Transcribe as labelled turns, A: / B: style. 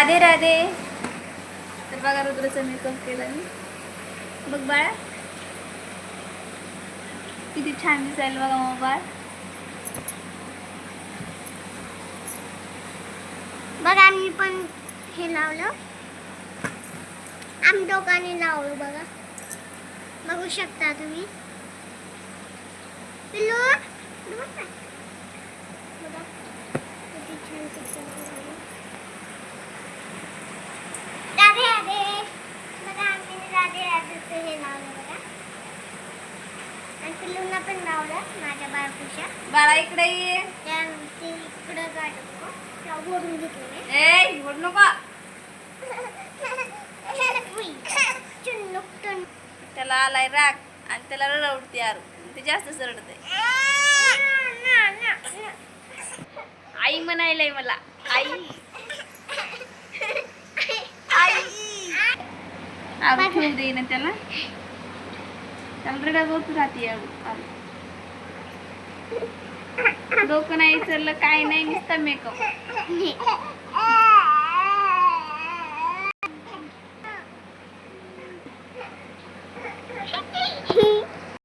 A: राधे राधे. तर बघा रुद्रचा मेकअप केला मी. बघ बाळा. किती छान दिसायला बघा मोबाईल
B: बघा आम्ही पण हे लावलं. आम्ही दोघांनी लावलं बघा. बघू शकता तुम्ही. पिल्लू, बघ ना. बघा, किती छान picture बनवलं. राधे राधे बघा आम्ही राधेचं हे लावलं बघा. आणि पिल्लूंना पण लावलं माझ्या बाळकुशा
A: बाळा इकडे ये.
B: त्या ते इकडं काढतो त्या वरून घेतलं
A: ए ओढ नको.
B: चुन्नुकटन
A: त्याला आलाय राग आणि त्याला रडवते यार. ते जास्त रडते आई म्हणायलंय मला. आई. ठेवू दे ना त्याला. त्याला रडत होत राहते. डोकं नाही विसरलं काय नाही नुसतं मेकअप